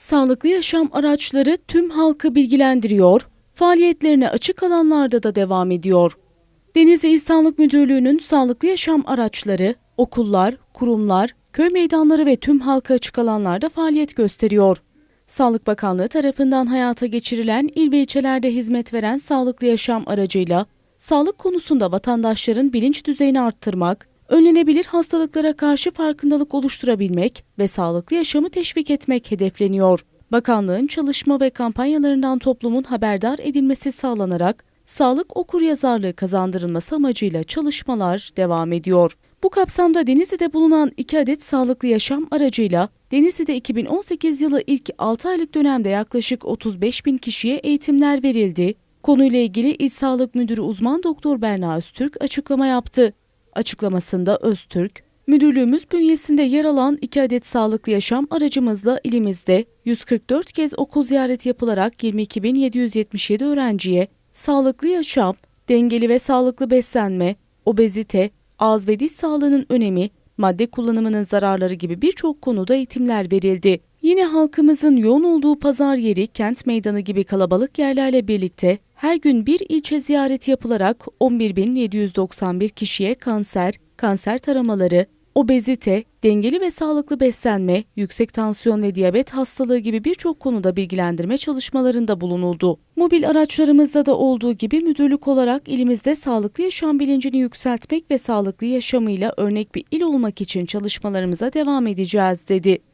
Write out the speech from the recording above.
Sağlıklı yaşam araçları tüm halkı bilgilendiriyor, faaliyetlerine açık alanlarda da devam ediyor. Denizli İl Sağlık Müdürlüğü'nün sağlıklı yaşam araçları, okullar, kurumlar, köy meydanları ve tüm halka açık alanlarda faaliyet gösteriyor. Sağlık Bakanlığı tarafından hayata geçirilen il ve ilçelerde hizmet veren sağlıklı yaşam aracıyla sağlık konusunda vatandaşların bilinç düzeyini arttırmak, önlenebilir hastalıklara karşı farkındalık oluşturabilmek ve sağlıklı yaşamı teşvik etmek hedefleniyor. Bakanlığın çalışma ve kampanyalarından toplumun haberdar edilmesi sağlanarak sağlık okuryazarlığı kazandırılması amacıyla çalışmalar devam ediyor. Bu kapsamda Denizli'de bulunan iki adet sağlıklı yaşam aracıyla Denizli'de 2018 yılı ilk 6 aylık dönemde yaklaşık 35 bin kişiye eğitimler verildi. Konuyla ilgili İl Sağlık Müdürü uzman doktor Berna Öztürk açıklama yaptı. Açıklamasında Öztürk, müdürlüğümüz bünyesinde yer alan iki adet sağlıklı yaşam aracımızla ilimizde 144 kez okul ziyareti yapılarak 22.777 öğrenciye sağlıklı yaşam, dengeli ve sağlıklı beslenme, obezite, ağız ve diş sağlığının önemi, madde kullanımının zararları gibi birçok konuda eğitimler verildi. Yine halkımızın yoğun olduğu pazar yeri, kent meydanı gibi kalabalık yerlerle birlikte her gün bir ilçe ziyareti yapılarak 11.791 kişiye kanser, kanser taramaları, obezite, dengeli ve sağlıklı beslenme, yüksek tansiyon ve diyabet hastalığı gibi birçok konuda bilgilendirme çalışmalarında bulunuldu. Mobil araçlarımızda da olduğu gibi müdürlük olarak ilimizde sağlıklı yaşam bilincini yükseltmek ve sağlıklı yaşamıyla örnek bir il olmak için çalışmalarımıza devam edeceğiz dedi.